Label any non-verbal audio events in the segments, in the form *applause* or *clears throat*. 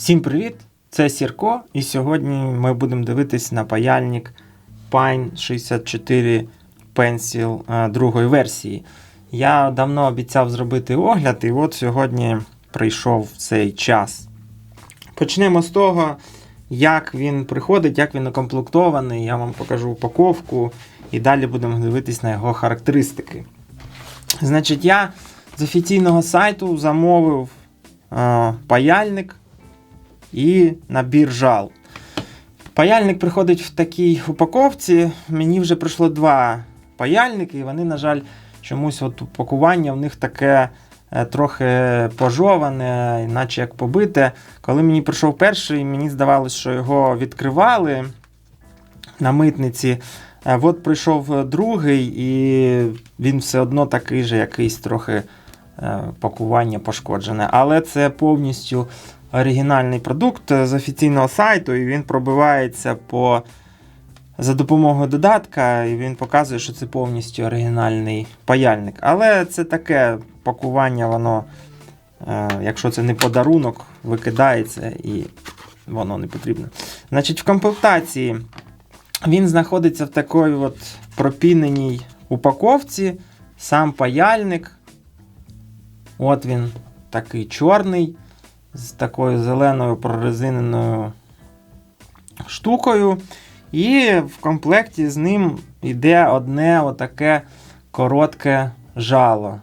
Всім привіт! Це Сірко, і сьогодні ми будемо дивитись на паяльник Pine 64 Pencil другої версії. Я давно обіцяв зробити огляд, і от сьогодні прийшов цей час. Почнемо з того, як він приходить, як він укомплектований. Я вам покажу упаковку і далі будемо дивитись на його характеристики. Значить, я з офіційного сайту замовив е, паяльник і набір жал. Паяльник приходить в такій упаковці. Мені вже прийшло два паяльники, і вони, на жаль, чомусь от упакування в них таке е, трохи пожоване, наче як побите. Коли мені прийшов перший, мені здавалося, що його відкривали на митниці. Е, От прийшов другий, і він все одно такий же, якийсь трохи е, пакування пошкоджене. Але це повністю оригінальний продукт з офіційного сайту, і він пробивається по за допомогою додатка, і він показує, що це повністю оригінальний паяльник. Але це таке пакування, воно, е, якщо це не подарунок, викидається і воно не потрібно. Значить, в комплектації він знаходиться в такій от пропіненій упаковці, сам паяльник. От він такий чорний з такою зеленою прорезиненою штукою. І в комплекті з ним йде одне отаке коротке жало.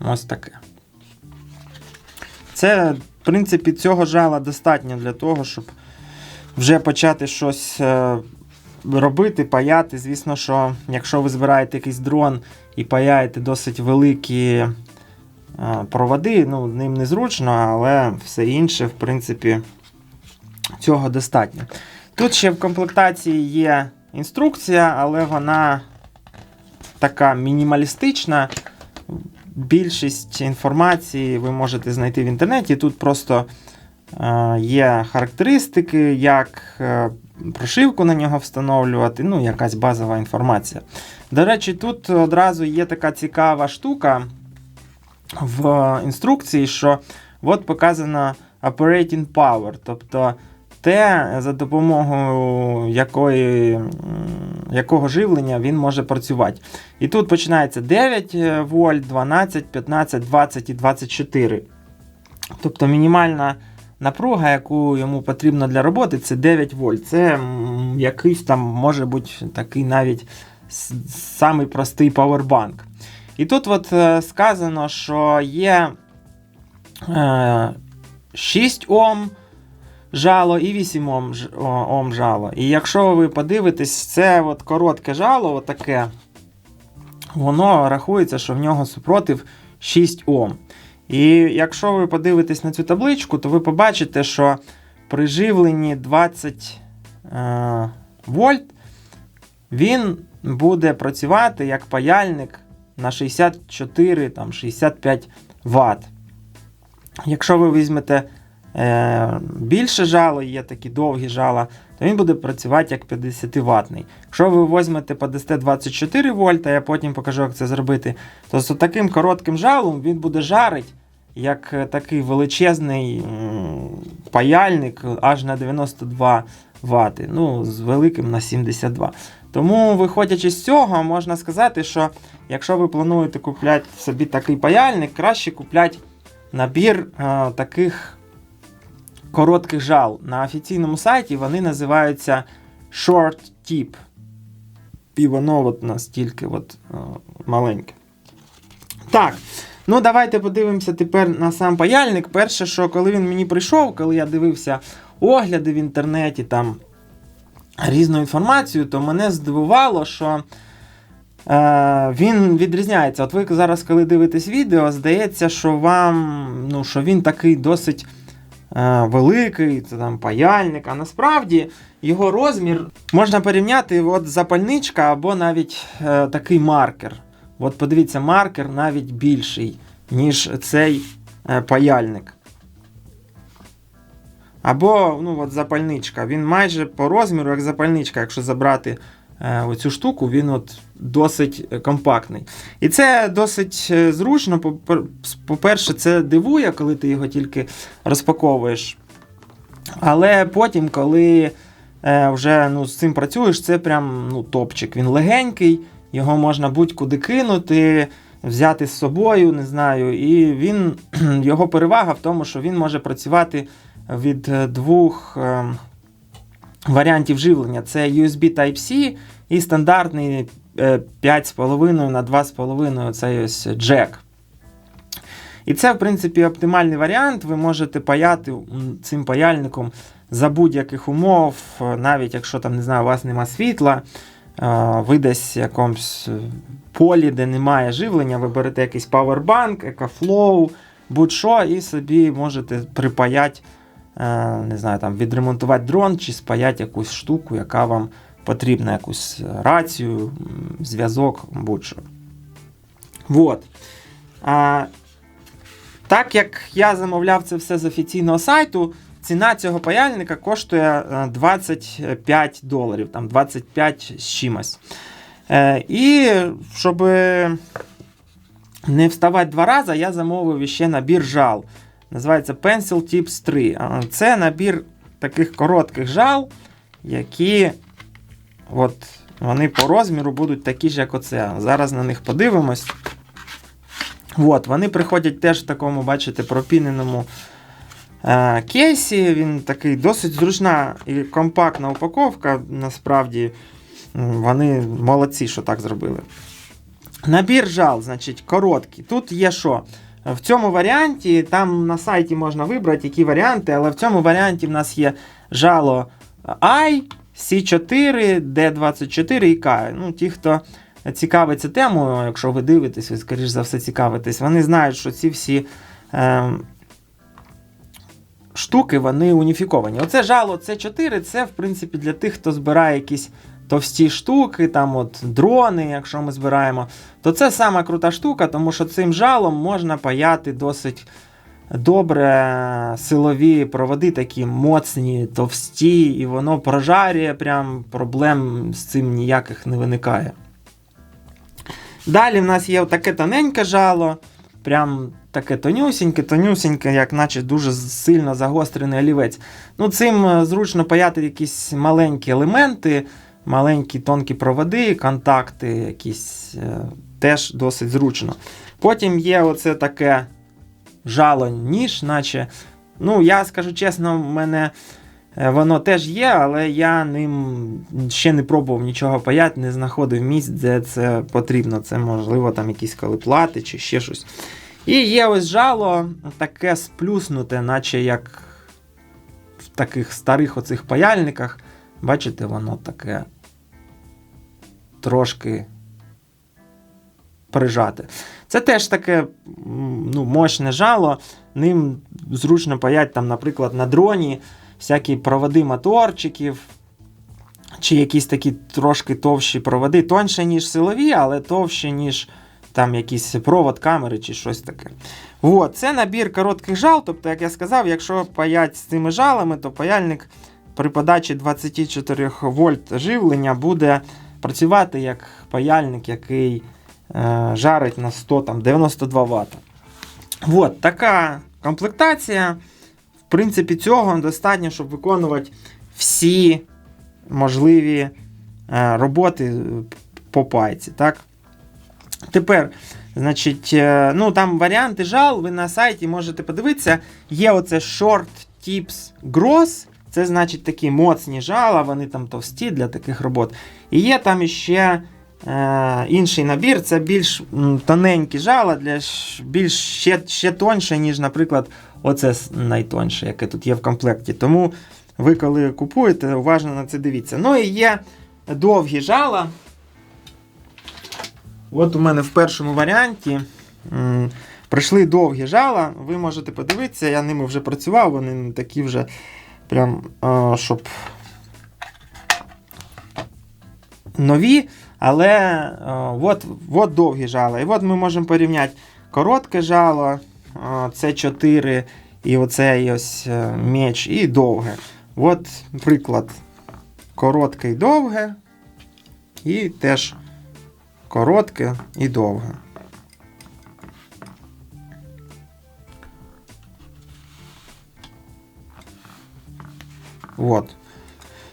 Ось таке. Це, в принципі, цього жала достатньо для того, щоб вже почати щось е, робити, паяти. Звісно, що якщо ви збираєте якийсь дрон і паяєте досить великі проводи, ну, ним незручно, але все інше, в принципі, цього достатньо. Тут ще в комплектації є інструкція, але вона така мінімалістична. Більшість інформації ви можете знайти в інтернеті. Тут просто е, є характеристики, як е, прошивку на нього встановлювати, ну, якась базова інформація. До речі, тут одразу є така цікава штука в інструкції, що от показано operating power, тобто те, за допомогою якої, якого живлення він може працювати. І тут починається 9 вольт, 12, 15, 20 і 24. Тобто мінімальна напруга, яку йому потрібно для роботи, це 9 вольт. Це якийсь там може бути такий навіть самий простий павербанк. І тут от е, сказано, що є е, 6 Ом жало і 8 Ом, Ом жало. І якщо ви подивитесь, це от коротке жало, отаке, воно рахується, що в нього супротив 6 Ом. І якщо ви подивитесь на цю табличку, то ви побачите, що при живленні 20 е, вольт він буде працювати як паяльник на 64 там, 65 Вт. Якщо ви візьмете е, більше жало, є такі довгі жала, то він буде працювати як 50 ватний. Якщо ви візьмете подасте 24 вольта, я потім покажу, як це зробити, то з таким коротким жалом він буде жарити, як е, такий величезний паяльник аж на 92 Вт, ну, з великим на 72. Тому, виходячи з цього, можна сказати, що якщо ви плануєте купляти собі такий паяльник, краще купляти набір е, таких коротких жал. На офіційному сайті вони називаються Short Tip. І воно от настільки от, е, маленьке. Так. Ну, давайте подивимося тепер на сам паяльник. Перше, що коли він мені прийшов, коли я дивився огляди в інтернеті, там різну інформацію, то мене здивувало, що е, він відрізняється. От ви зараз, коли дивитесь відео, здається, що вам, ну, що він такий досить е, великий, це там паяльник, а насправді його розмір можна порівняти от запальничка або навіть е, такий маркер. От подивіться, маркер навіть більший, ніж цей е, паяльник. Або ну, от запальничка. Він майже по розміру, як запальничка, якщо забрати е, оцю штуку, він от досить е, компактний. І це досить е, зручно. По- По-перше, це дивує, коли ти його тільки розпаковуєш. Але потім, коли е, вже ну, з цим працюєш, це прям ну, топчик. Він легенький, його можна будь-куди кинути, взяти з собою, не знаю. І він, *clears throat* його перевага в тому, що він може працювати від е, двох е, варіантів живлення: це USB Type-C і стандартний е, 5,5 на 2,5 цей ось джек. І це, в принципі, оптимальний варіант. Ви можете паяти цим паяльником за будь-яких умов, е, навіть якщо там, не знаю, у вас нема світла, е, ви десь в якомусь е, полі, де немає живлення, ви берете якийсь павербанк, екофлоу, будь-що, і собі можете припаяти, е, не знаю, там, відремонтувати дрон чи спаяти якусь штуку, яка вам потрібна, якусь рацію, зв'язок, будь-що. Вот. А, так як я замовляв це все з офіційного сайту, ціна цього паяльника коштує е, 25 доларів, там 25 з чимось. Е, І щоб не вставати два рази, я замовив ще набір жал. Називається Pencil Tips 3. Це набір таких коротких жал, які от, вони по розміру будуть такі ж, як оце. Зараз на них подивимось. От, вони приходять теж в такому, бачите, пропіненому е, кейсі. Він такий досить зручна і компактна упаковка. Насправді вони молодці, що так зробили. Набір жал, значить, короткий. Тут є що? В цьому варіанті, там на сайті можна вибрати, які варіанти, але в цьому варіанті в нас є жало I, C4, D24 і K. Ну, ті, хто цікавиться темою, якщо ви дивитесь, ви, скоріш за все, цікавитесь, вони знають, що ці всі е, штуки вони уніфіковані. Оце жало C4, це, в принципі, для тих, хто збирає якісь товсті штуки, там от дрони, якщо ми збираємо, то це сама крута штука, тому що цим жалом можна паяти досить добре силові проводи, такі моцні, товсті, і воно прожарює, прям проблем з цим ніяких не виникає. Далі в нас є таке тоненьке жало, прям таке тонюсіньке, тонюсіньке, як наче дуже сильно загострений олівець. Ну, Цим е, зручно паяти якісь маленькі елементи, маленькі тонкі проводи, контакти якісь е, теж досить зручно. Потім є оце таке жало ніж, наче. Ну, я скажу чесно, в мене е, воно теж є, але я ним ще не пробував нічого паяти, не знаходив місць, де це потрібно. Це, можливо, там якісь колеплати чи ще щось. І є ось жало, таке сплюснуте, наче як в таких старих оцих паяльниках. Бачите, воно таке трошки прижате. Це теж таке ну, мощне жало. Ним зручно паять, там, наприклад, на дроні всякі проводи моторчиків, чи якісь такі трошки товщі проводи, тоньше, ніж силові, але товщі, ніж там якийсь провод камери чи щось таке. От, це набір коротких жал. Тобто, як я сказав, якщо паять з цими жалами, то паяльник при подачі 24 вольт живлення буде працювати як паяльник, який е, жарить на 100, там, 92 Вт. От, така комплектація. В принципі, цього достатньо, щоб виконувати всі можливі е, роботи по пайці. Так? Тепер, значить, е, ну там варіанти жал, ви на сайті можете подивитися. Є оце Short Tips Gross. Це значить такі моцні жала, вони там товсті для таких робот. І є там іще е, інший набір, це більш тоненькі жала, для більш ще, ще тоньше, ніж, наприклад, оце найтоньше, яке тут є в комплекті. Тому ви, коли купуєте, уважно на це дивіться. Ну і є довгі жала. От у мене в першому варіанті прийшли довгі жала. Ви можете подивитися, я ними вже працював, вони такі вже прям, щоб нові, але от, от довгі жала. І от ми можемо порівняти коротке жало, це 4 і оцей ось е, меч, і довге. От приклад. Коротке і довге. і теж коротке і довге. От.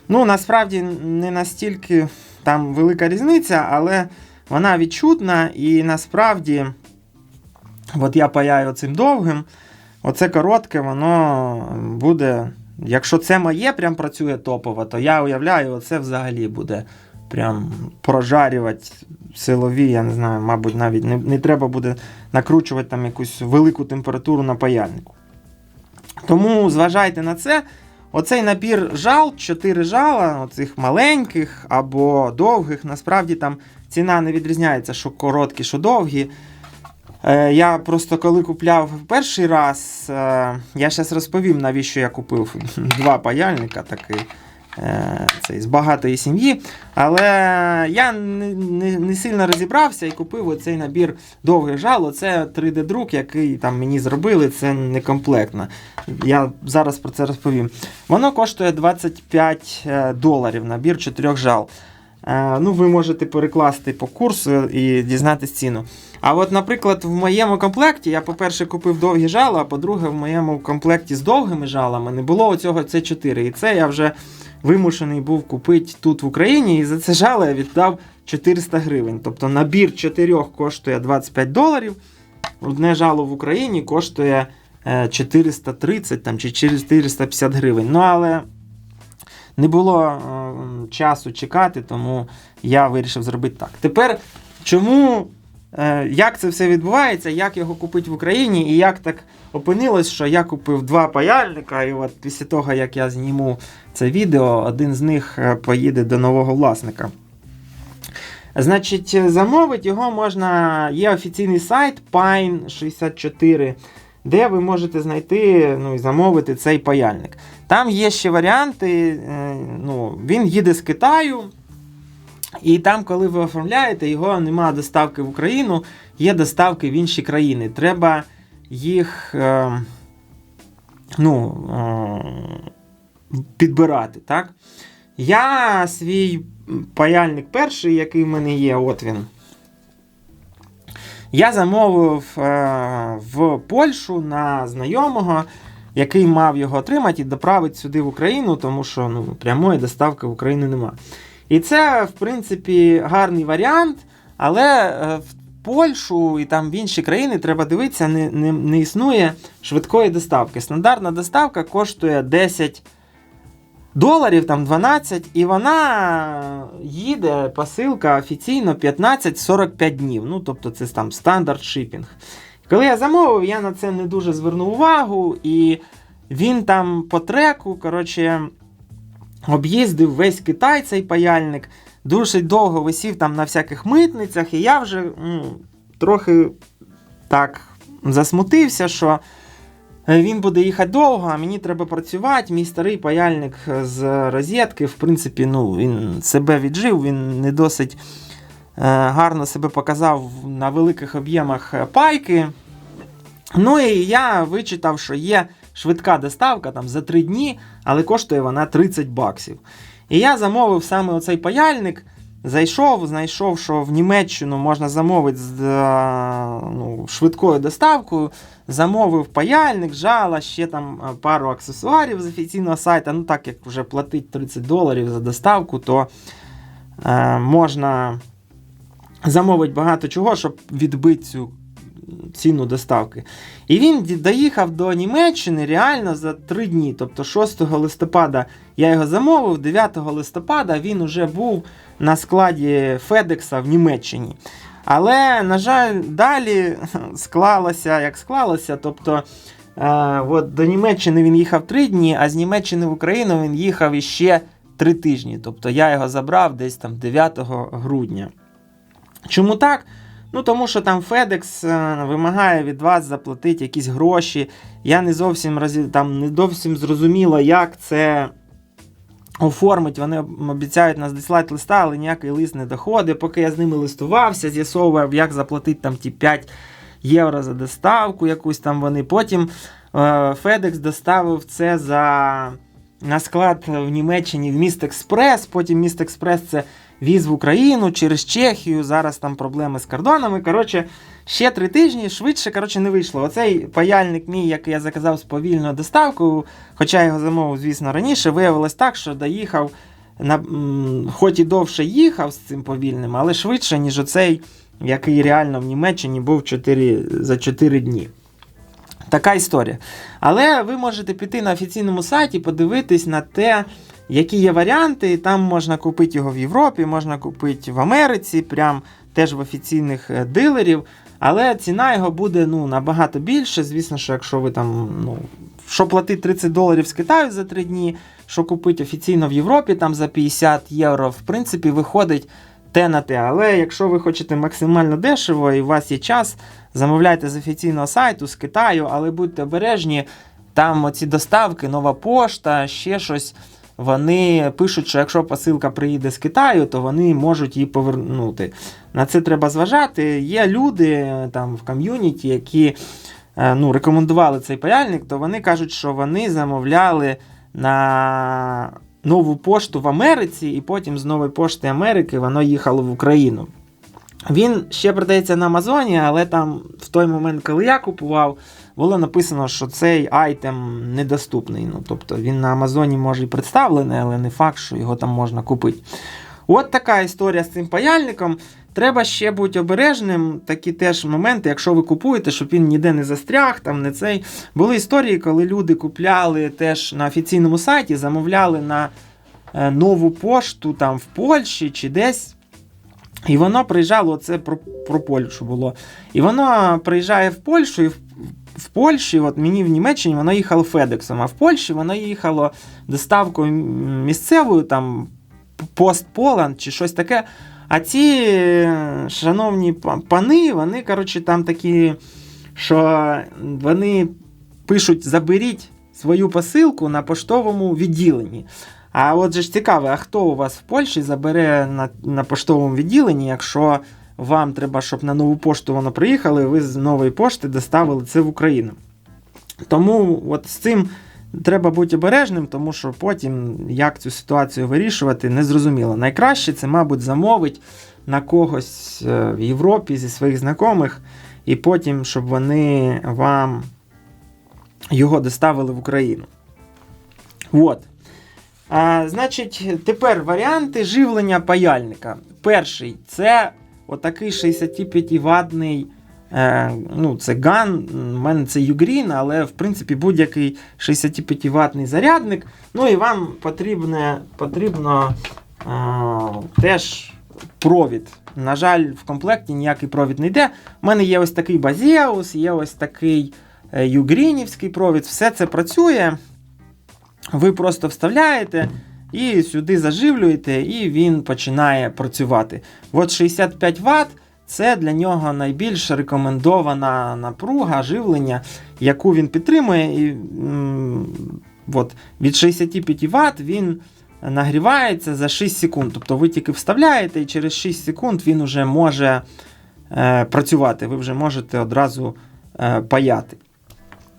Ну, насправді не настільки там велика різниця, але вона відчутна і насправді, от я паяю цим довгим, оце коротке, воно буде. Якщо це моє прям працює топово, то я уявляю, оце взагалі буде прям прожарювати силові, я не знаю, мабуть, навіть не, не треба буде накручувати там якусь велику температуру на паяльнику. Тому зважайте на це. Оцей набір жал, 4 жала, оцих маленьких або довгих, насправді там ціна не відрізняється, що короткі, що довгі. Е, Я просто коли купляв перший раз, е, я зараз розповім, навіщо я купив *laughs* два паяльника такий. Е, цей, з багатої сім'ї. Але я не, не, не сильно розібрався і купив оцей набір довгих жало. Це 3D-друк, який там мені зробили, це не комплектно. Я зараз про це розповім. Воно коштує 25 е, доларів набір 4 жал. Е, ну, Ви можете перекласти по курсу і дізнатися ціну. А от, наприклад, в моєму комплекті я, по-перше, купив довгі жала, а по-друге, в моєму комплекті з довгими жалами не було оцього C4. І це я вже вимушений був купити тут в Україні, і за це жало я віддав 400 гривень. Тобто набір 4 коштує 25 доларів. Одне жало в Україні коштує 430 там, чи 450 гривень. Ну, але не було е, часу чекати, тому я вирішив зробити так. Тепер, чому, е, як це все відбувається, як його купити в Україні, і як так опинилось, що я купив два паяльника, і от після того, як я зніму це відео, один з них е, поїде до нового власника. Значить, замовити його можна. Є офіційний сайт Pine64, де ви можете знайти ну, і замовити цей паяльник. Там є ще варіанти. е, ну, Він їде з Китаю. І там, коли ви оформляєте, його немає доставки в Україну, є доставки в інші країни. Треба їх е, ну, підбирати. так? Я свій паяльник перший, який в мене є, от він. Я замовив е, в Польщу на знайомого, який мав його отримати і доправити сюди в Україну, тому що ну, прямої доставки в Україну нема. І це, в принципі, гарний варіант, але е, в Польщу і там в інші країни треба дивитися, не, не, не існує швидкої доставки. Стандартна доставка коштує 10 доларів, там 12, і вона їде посилка офіційно 15-45 днів. Ну, тобто це там стандарт шипінг. Коли я замовив, я на це не дуже звернув увагу, і він там по треку, коротше, об'їздив весь Китай цей паяльник. Дуже довго висів там на всяких митницях, і я вже ну, трохи так засмутився, що він буде їхати довго, а мені треба працювати. Мій старий паяльник з розетки, в принципі, ну, він себе віджив, він не досить е, гарно себе показав на великих об'ємах пайки. Ну і я вичитав, що є швидка доставка там за 3 дні, але коштує вона 30 баксів. І я замовив саме оцей паяльник. Зайшов, знайшов, що в Німеччину можна замовити з ну, швидкою доставкою. Замовив паяльник, жала, ще там пару аксесуарів з офіційного сайту. Ну, так як вже платить 30 доларів за доставку, то е, можна замовити багато чого, щоб відбити цю ціну доставки. І він доїхав до Німеччини реально за 3 дні. Тобто 6 листопада я його замовив, 9 листопада він уже був на складі Федекса в Німеччині. Але, на жаль, далі *laughs* склалося, як склалося. Тобто е, от до Німеччини він їхав 3 дні, а з Німеччини в Україну він їхав іще 3 тижні. Тобто я його забрав десь там 9 грудня. Чому так? Ну, тому що там FedEx е, вимагає від вас заплатити якісь гроші. Я не зовсім там не зовсім зрозуміло, як це оформить. Вони обіцяють нас дислати листа, але ніякий лист не доходить. Поки я з ними листувався, з'ясовував, як заплатити там ті 5 євро за доставку, якусь там вони. Потім е, FedEx доставив це за. На склад в Німеччині в Міст Експрес. Потім Міст Експрес це віз в Україну через Чехію. Зараз там проблеми з кордонами. Коротше, ще три тижні швидше коротше, не вийшло. Оцей паяльник мій, який я заказав з повільною доставкою, хоча його замовив, звісно, раніше, виявилось так, що доїхав. На, хоч і довше їхав з цим повільним, але швидше, ніж оцей, який реально в Німеччині був 4, за 4 дні. Така історія. Але ви можете піти на офіційному сайті, подивитись на те, які є варіанти. Там можна купити його в Європі, можна купити в Америці, прям теж в офіційних е, дилерів. Але ціна його буде ну, набагато більше. Звісно, що якщо ви там, ну, що платити 30 доларів з Китаю за 3 дні, що купити офіційно в Європі там за 50 євро, в принципі, виходить те на те. Але якщо ви хочете максимально дешево і у вас є час, замовляйте з офіційного сайту, з Китаю, але будьте обережні, там оці доставки, нова пошта, ще щось. Вони пишуть, що якщо посилка приїде з Китаю, то вони можуть її повернути. На це треба зважати. Є люди е, там в ком'юніті, які е, ну, рекомендували цей паяльник, то вони кажуть, що вони замовляли на нову пошту в Америці, і потім з нової пошти Америки воно їхало в Україну. Він ще продається на Амазоні, але там в той момент, коли я купував, було написано, що цей айтем недоступний. Ну, тобто він на Амазоні може і представлений, але не факт, що його там можна купити. От така історія з цим паяльником. Треба ще бути обережним. Такі теж моменти, якщо ви купуєте, щоб він ніде не застряг, там не цей. Були історії, коли люди купляли теж на офіційному сайті, замовляли на е, нову пошту там в Польщі чи десь. І воно приїжджало, це про, про Польщу було. І воно приїжджає в Польщу, і в, в Польщі, от мені в Німеччині воно їхало Федексом, а в Польщі воно їхало доставкою місцевою, там Пост Поланд чи щось таке. А ці е, шановні пани, вони, коротше, там такі, що вони пишуть: заберіть свою посилку на поштовому відділенні. А от же ж цікаво, а хто у вас в Польщі забере на на поштовому відділенні, якщо вам треба, щоб на нову пошту воно приїхало, і ви з нової пошти доставили це в Україну. Тому от з цим треба бути обережним, тому що потім як цю ситуацію вирішувати, не зрозуміло. Найкраще це, мабуть, замовить на когось е, в Європі зі своїх знайомих, і потім, щоб вони вам його доставили в Україну. От. А, Значить, тепер варіанти живлення паяльника. Перший це отакий 65 ватний е, ну, це ган, у мене це Ugreen, але в принципі будь-який 65 ватний зарядник. Ну і вам потрібне, потрібно е, теж провід. На жаль, в комплекті ніякий провід не йде. У мене є ось такий Базіаус, є ось такий Югрінівський провід. Все це працює. Ви просто вставляєте і сюди заживлюєте, і він починає працювати. От 65 Вт це для нього найбільш рекомендована напруга живлення, яку він підтримує. І, от, Від 65 Вт він нагрівається за 6 секунд. Тобто ви тільки вставляєте, і через 6 секунд він вже може е, працювати. Ви вже можете одразу е, паяти.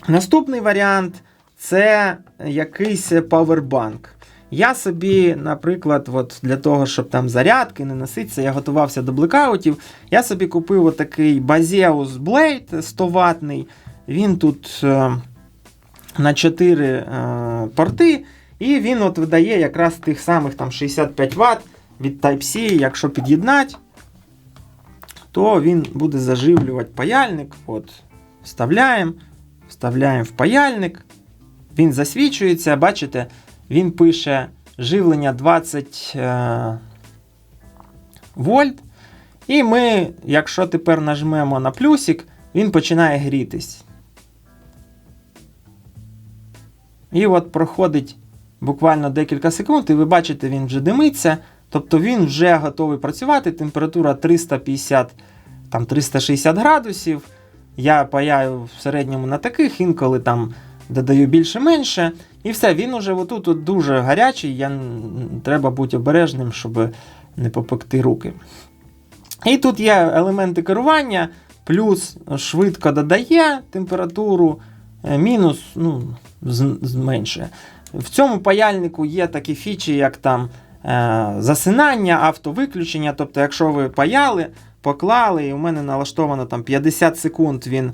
Наступний варіант це якийсь павербанк. Я собі, наприклад, от для того, щоб там зарядки не носитися, я готувався до блекаутів. Я собі купив отакий Baseus Blade 100 ватний. Він тут е, на 4 е, порти, і він от видає якраз тих самих там 65 Вт від Type-C, якщо під'єднати, то він буде заживлювати паяльник. От, Вставляємо, вставляємо в паяльник. Він засвічується, бачите, він пише живлення 20 е, вольт. І ми, якщо тепер нажмемо на плюсик, він починає грітись. І от проходить буквально декілька секунд, і ви бачите, він вже димиться. Тобто він вже готовий працювати. Температура 350 там 360 градусів. Я паяю в середньому на таких, інколи там додаю більше-менше. І все, він уже отут от дуже гарячий, я, треба бути обережним, щоб не попекти руки. І тут є елементи керування, плюс швидко додає температуру, е, мінус ну, зменшує. В цьому паяльнику є такі фічі, як там е, засинання, автовиключення. Тобто, якщо ви паяли, поклали, і у мене налаштовано там 50 секунд він,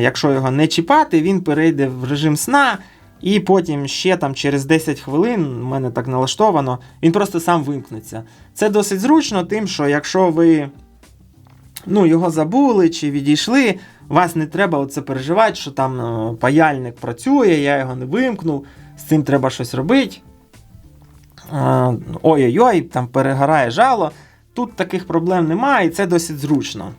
якщо його не чіпати, він перейде в режим сна. І потім ще там через 10 хвилин, у мене так налаштовано, він просто сам вимкнеться. Це досить зручно, тим, що якщо ви ну, його забули чи відійшли, вас не треба оце переживати, що там е, паяльник працює, я його не вимкнув, з цим треба щось робити. Е, Ой-ой-ой, там перегорає жало. Тут таких проблем немає, і це досить зручно.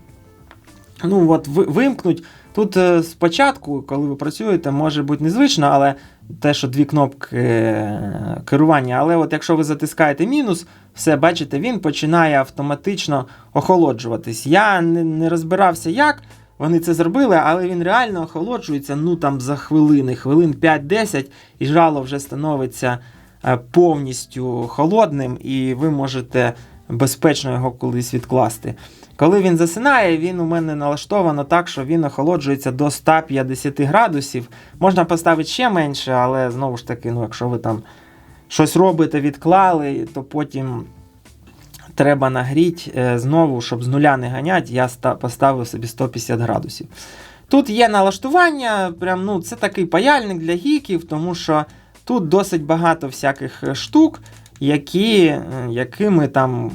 Ну, от вимкнуть. Тут е, спочатку, коли ви працюєте, може бути незвично, але те, що дві кнопки е, керування. Але от якщо ви затискаєте мінус, все, бачите, він починає автоматично охолоджуватись. Я не, розбирався, як вони це зробили, але він реально охолоджується ну там за хвилини, хвилин 5-10, і жало вже становиться е, повністю холодним, і ви можете безпечно його колись відкласти. Коли він засинає, він у мене налаштовано так, що він охолоджується до 150 градусів. Можна поставити ще менше, але знову ж таки, ну, якщо ви там щось робите, відклали, то потім треба нагріти е, знову, щоб з нуля не ганяти, я поставив собі 150 градусів. Тут є налаштування, прям, ну, це такий паяльник для гіків, тому що тут досить багато всяких е, штук, які, е, якими там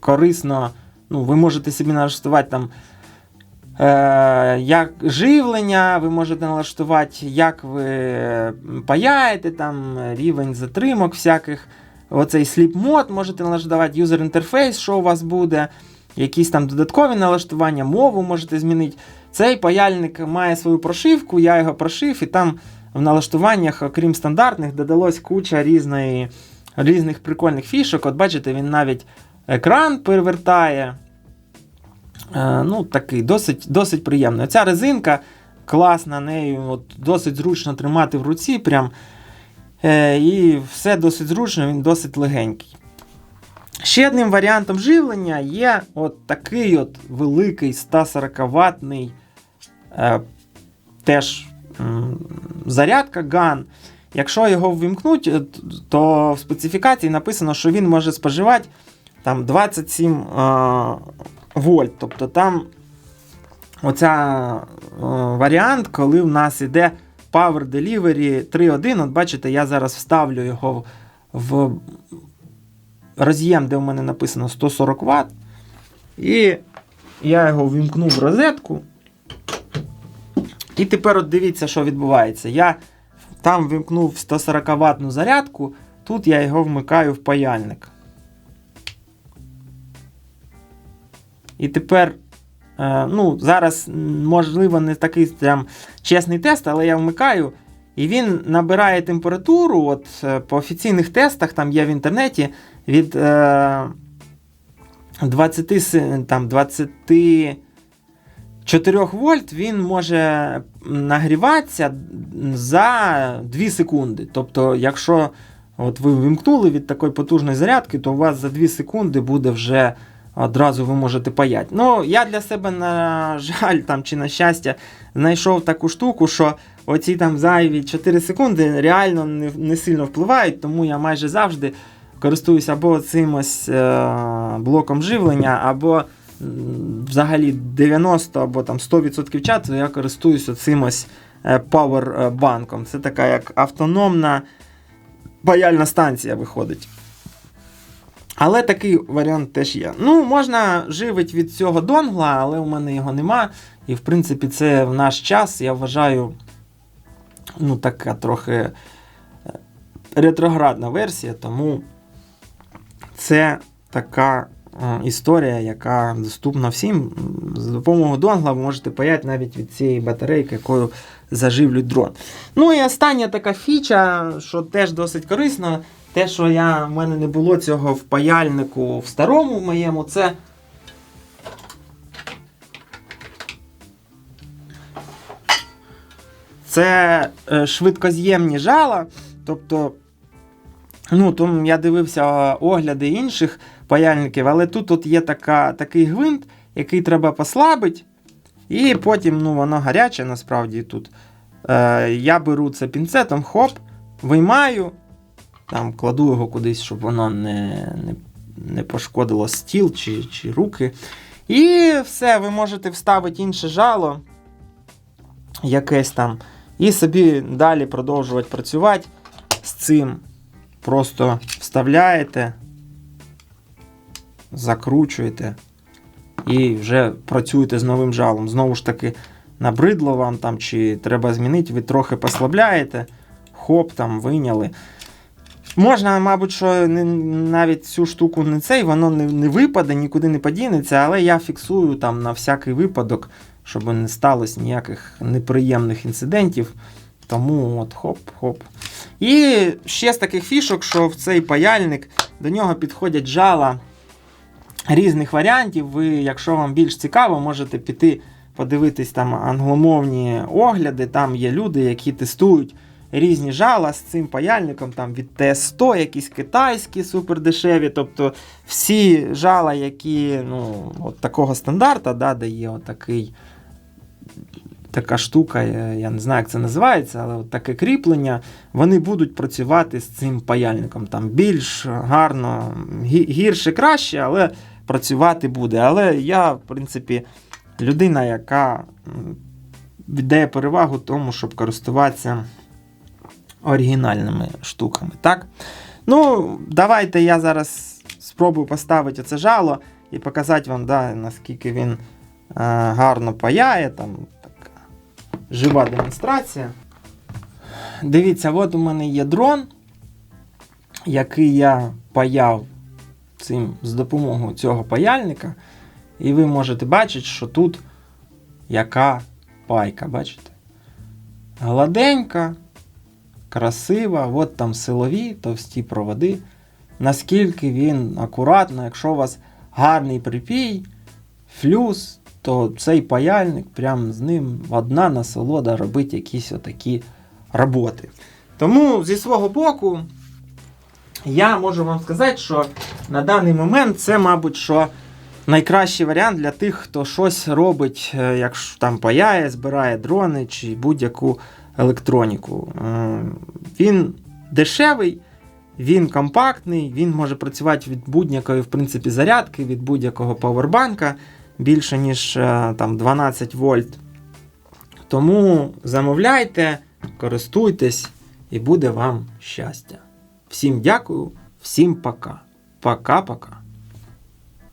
корисно, ну, ви можете собі налаштувати там. Е, як живлення, ви можете налаштувати, як ви паяєте, там рівень затримок всяких. Оцей sleep мод можете налаштувати, юзер інтерфейс, що у вас буде, якісь там додаткові налаштування, мову можете змінити. Цей паяльник має свою прошивку, я його прошив, і там в налаштуваннях, окрім стандартних, додалось куча різної, різних прикольних фішок. От бачите, він навіть екран перевертає. Е, ну, такий досить, досить приємно. Ця резинка класна, нею от, досить зручно тримати в руці. Прям, е, і все досить зручно, він досить легенький. Ще одним варіантом живлення є от такий от великий 140 ватний е, теж зарядка GAN. Якщо його ввімкнуть, е, то в специфікації написано, що він може споживати там 27 е, вольт. Тобто там оця е, варіант, коли в нас іде Power Delivery 3.1. От бачите, я зараз вставлю його в роз'єм, де у мене написано 140 Вт. І я його ввімкнув в розетку. І тепер от дивіться, що відбувається. Я там вимкнув 140 ватну зарядку, тут я його вмикаю в паяльник. І тепер, е, ну, зараз, можливо, не такий прям чесний тест, але я вмикаю. І він набирає температуру. От е, По офіційних тестах, там є в інтернеті, від е, 20, там, 20 4 вольт він може нагріватися за 2 секунди. Тобто, якщо от ви вимкнули від такої потужної зарядки, то у вас за 2 секунди буде вже одразу ви можете паяти. Ну, я для себе, на жаль, там чи на щастя, знайшов таку штуку, що оці там зайві 4 секунди реально не, не сильно впливають, тому я майже завжди користуюсь або цим ось е блоком живлення, або взагалі 90 або там 100% часу я користуюся цим ось е, пауербанком. Це така як автономна паяльна станція виходить. Але такий варіант теж є. Ну, можна живити від цього донгла, але у мене його нема. І в принципі, це в наш час, я вважаю, ну, така трохи е, ретроградна версія, тому це така історія, яка доступна всім. З допомогою донгла ви можете паяти навіть від цієї батарейки, якою заживлюють дрон. Ну і остання така фіча, що теж досить корисно. Те, що я, в мене не було цього в паяльнику в старому моєму, це. Це е, швидкоз'ємні жала. Тобто, ну, тому я дивився огляди інших паяльників, але тут от є така, такий гвинт, який треба послабити. І потім ну, воно гаряче насправді тут. Е, я беру це пінцетом, хоп, виймаю. там кладу його кудись, щоб воно не, не, не пошкодило стіл чи, чи руки. І все, ви можете вставити інше жало, якесь там, і собі далі продовжувати працювати з цим. Просто вставляєте, закручуєте і вже працюєте з новим жалом. Знову ж таки, набридло вам там, чи треба змінити, ви трохи послабляєте, хоп, там виняли. Можна, мабуть, що навіть цю штуку не цей, воно не, не випаде, нікуди не подінеться, але я фіксую там на всякий випадок, щоб не сталося ніяких неприємних інцидентів. Тому от хоп-хоп. І ще з таких фішок, що в цей паяльник до нього підходять жала різних варіантів. Ви, якщо вам більш цікаво, можете піти подивитись там англомовні огляди. Там є люди, які тестують різні жала з цим паяльником, там від ТС100, якісь китайські супердешеві. Тобто всі жала, які ну, от такого стандарта, да, де є отакий. Така штука, я не знаю, як це називається, але от таке кріплення, вони будуть працювати з цим паяльником. Там більш гарно, гірше, краще, але працювати буде. Але я, в принципі, людина, яка віддає перевагу тому, щоб користуватися оригінальними штуками. Так? Ну, давайте я зараз спробую поставити це жало і показати вам, да, наскільки він е, гарно паяє. Там така жива демонстрація. Дивіться, от у мене є дрон, який я паяв цим з допомогою цього паяльника. І ви можете бачити, що тут яка пайка, бачите? Гладенька, красива, от там силові, товсті проводи. Наскільки він акуратно, якщо у вас гарний припій, флюс, то цей паяльник, прям з ним одна насолода робити якісь отакі роботи. Тому зі свого боку, я можу вам сказати, що на даний момент це, мабуть, що найкращий варіант для тих, хто щось робить, е, якщо там паяє, збирає дрони чи будь-яку електроніку. Е, Він дешевий, він компактний, він може працювати від будь-якої в принципі, зарядки, від будь-якого павербанка більше, ніж е, там, 12 вольт. Тому замовляйте, користуйтесь і буде вам щастя. Всім дякую, всім пока. Пока-пока.